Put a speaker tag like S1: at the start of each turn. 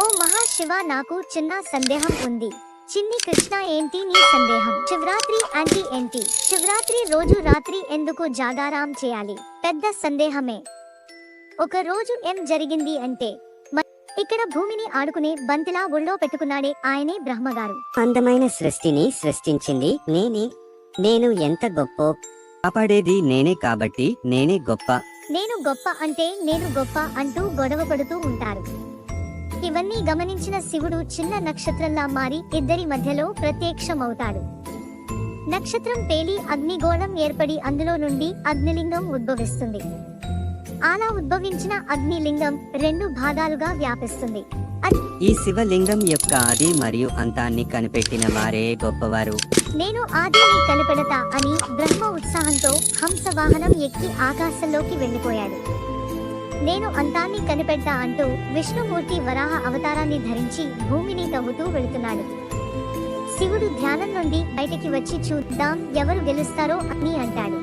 S1: ఓ మహాశివ నాకు చిన్న సందేహం ఉంది. చిన్ని కృష్ణ ఏంటి నీ సందేహం? శివరాత్రి అంటే ఏంటి? శివరాత్రి రోజు రాత్రి ఎందుకు జాగారాం చేయాలి? పెద్ద సందేహమే. ఒక రోజు ఏం జరిగింది అంటే ఇక్కడ భూమిని ఆడుకునే బంతిలా ఒళ్ళో పెట్టుకున్నాడే ఆయనే బ్రహ్మగారు.
S2: అందమైన సృష్టిని సృష్టించింది నేనే. నేను ఎంత గొప్ప.
S3: కాపాడేది నేనే కాబట్టి నేనే గొప్ప.
S1: నేను గొప్ప అంటే నేను గొప్ప అంటూ గొడవ పడుతూ ఉంటారు. ఇవన్నీ గమనించిన శివుడు చిన్న నక్షత్రంలా మారి ఇద్దరి మధ్యలో ప్రత్యక్షమవుతాడు. నక్షత్రం పేలి అగ్నిగోళం ఏర్పడి అందులో నుండి అగ్నిలింగం ఉద్భవిస్తుంది. అలా ఉద్భవించిన అగ్నిలింగం రెండు భాగాలుగా వ్యాపిస్తుంది.
S3: ఈ శివలింగం యొక్క ఆది మరియు అంతాన్ని కనిపెట్టిన వారే గొప్పవారు.
S1: నేను ఆదిని కనిపెడతా అని బ్రహ్మ ఉత్సాహంతో హంస వాహనం ఎక్కి ఆకాశంలోకి వెళ్ళిపోయాడు. నేను అంతాన్ని కనిపెడతా అంటూ విష్ణుమూర్తి వరాహ అవతారాన్ని ధరించి భూమిని తవ్వుతూ వెళుతున్నాడు. శివుడు ధ్యానం నుండి బయటికి వచ్చి చూద్దాం ఎవరు గెలుస్తారో అని అంటాడు.